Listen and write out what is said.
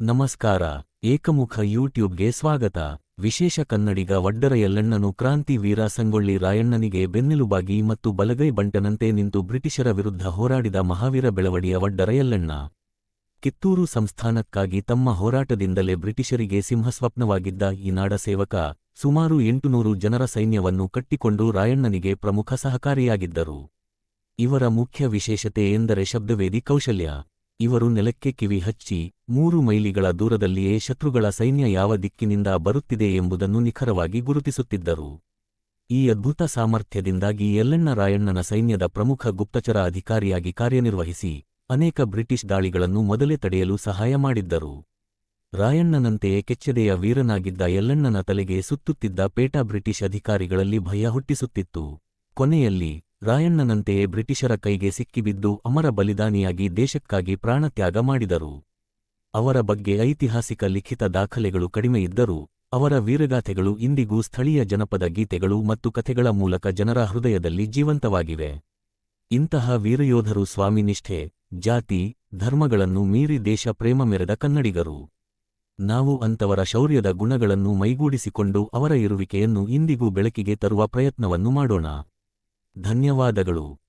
ನಮಸ್ಕಾರ, ಏಕಮುಖ ಯೂಟ್ಯೂಬ್ಗೆ ಸ್ವಾಗತ. ವಿಶೇಷ ಕನ್ನಡಿಗ ವಡ್ಡರ ಯಲ್ಲಣ್ಣನು ಕ್ರಾಂತಿ ವೀರ ಸಂಗೊಳ್ಳಿ ರಾಯಣ್ಣನಿಗೆ ಬೆನ್ನೆಲುಬಾಗಿ ಮತ್ತು ಬಲಗೈ ಬಂಟನಂತೆ ನಿಂತು ಬ್ರಿಟಿಷರ ವಿರುದ್ಧ ಹೋರಾಡಿದ ಮಹಾವೀರ ಬೆಳವಡಿಯ ವಡ್ಡರ ಯಲ್ಲಣ್ಣ ಕಿತ್ತೂರು ಸಂಸ್ಥಾನಕ್ಕಾಗಿ ತಮ್ಮ ಹೋರಾಟದಿಂದಲೇ ಬ್ರಿಟಿಷರಿಗೆ ಸಿಂಹಸ್ವಪ್ನವಾಗಿದ್ದ ಈ ನಾಡ ಸೇವಕ, ಸುಮಾರು ಎಂಟುನೂರು ಜನರ ಸೈನ್ಯವನ್ನು ಕಟ್ಟಿಕೊಂಡು ರಾಯಣ್ಣನಿಗೆ ಪ್ರಮುಖ ಸಹಕಾರಿಯಾಗಿದ್ದರು. ಇವರ ಮುಖ್ಯ ವಿಶೇಷತೆ ಎಂದರೆ ಶಬ್ದವೇದಿ ಕೌಶಲ್ಯ. ಇವರು ನೆಲಕ್ಕೆ ಕಿವಿ ಹಚ್ಚಿ ಮೂರು ಮೈಲಿಗಳ ದೂರದಲ್ಲಿಯೇ ಶತ್ರುಗಳ ಸೈನ್ಯ ಯಾವ ದಿಕ್ಕಿನಿಂದ ಬರುತ್ತಿದೆ ಎಂಬುದನ್ನು ನಿಖರವಾಗಿ ಗುರುತಿಸುತ್ತಿದ್ದರು. ಈ ಅದ್ಭುತ ಸಾಮರ್ಥ್ಯದಿಂದಾಗಿ ಯಲ್ಲಣ್ಣ ರಾಯಣ್ಣನ ಸೈನ್ಯದ ಪ್ರಮುಖ ಗುಪ್ತಚರ ಅಧಿಕಾರಿಯಾಗಿ ಕಾರ್ಯನಿರ್ವಹಿಸಿ ಅನೇಕ ಬ್ರಿಟಿಷ್ ದಾಳಿಗಳನ್ನು ಮೊದಲೇ ತಡೆಯಲು ಸಹಾಯ ಮಾಡಿದ್ದರು. ರಾಯಣ್ಣನಂತೆಯೇ ಕೆಚ್ಚೆದೆಯ ವೀರನಾಗಿದ್ದ ಯಲ್ಲಣ್ಣನ ತಲೆಗೆ ಸುತ್ತುತ್ತಿದ್ದ ಪೇಟಾ ಬ್ರಿಟಿಷ್ ಅಧಿಕಾರಿಗಳಲ್ಲಿ ಭಯ ಹುಟ್ಟಿಸುತ್ತಿತ್ತು. ಕೊನೆಯಲ್ಲಿ ರಾಯಣ್ಣನಂತೆಯೇ ಬ್ರಿಟಿಷರ ಕೈಗೆ ಸಿಕ್ಕಿಬಿದ್ದು ಅಮರ ಬಲಿದಾನಿಯಾಗಿ ದೇಶಕ್ಕಾಗಿ ಪ್ರಾಣತ್ಯಾಗ ಮಾಡಿದರು. ಅವರ ಬಗ್ಗೆ ಐತಿಹಾಸಿಕ ಲಿಖಿತ ದಾಖಲೆಗಳು ಕಡಿಮೆಯಿದ್ದರೂ ಅವರ ವೀರಗಾಥೆಗಳು ಇಂದಿಗೂ ಸ್ಥಳೀಯ ಜನಪದ ಗೀತೆಗಳು ಮತ್ತು ಕಥೆಗಳ ಮೂಲಕ ಜನರ ಹೃದಯದಲ್ಲಿ ಜೀವಂತವಾಗಿವೆ. ಇಂತಹ ವೀರಯೋಧರು ಸ್ವಾಮಿನಿಷ್ಠೆ ಜಾತಿ, ಧರ್ಮಗಳನ್ನು ಮೀರಿ ದೇಶ ಪ್ರೇಮ ಮೆರೆದ ಕನ್ನಡಿಗರು. ನಾವು ಅಂತವರ ಶೌರ್ಯದ ಗುಣಗಳನ್ನು ಮೈಗೂಡಿಸಿಕೊಂಡು ಅವರ ಇರುವಿಕೆಯನ್ನು ಇಂದಿಗೂ ಬೆಳಕಿಗೆ ತರುವ ಪ್ರಯತ್ನವನ್ನು ಮಾಡೋಣ. ಧನ್ಯವಾದಗಳು.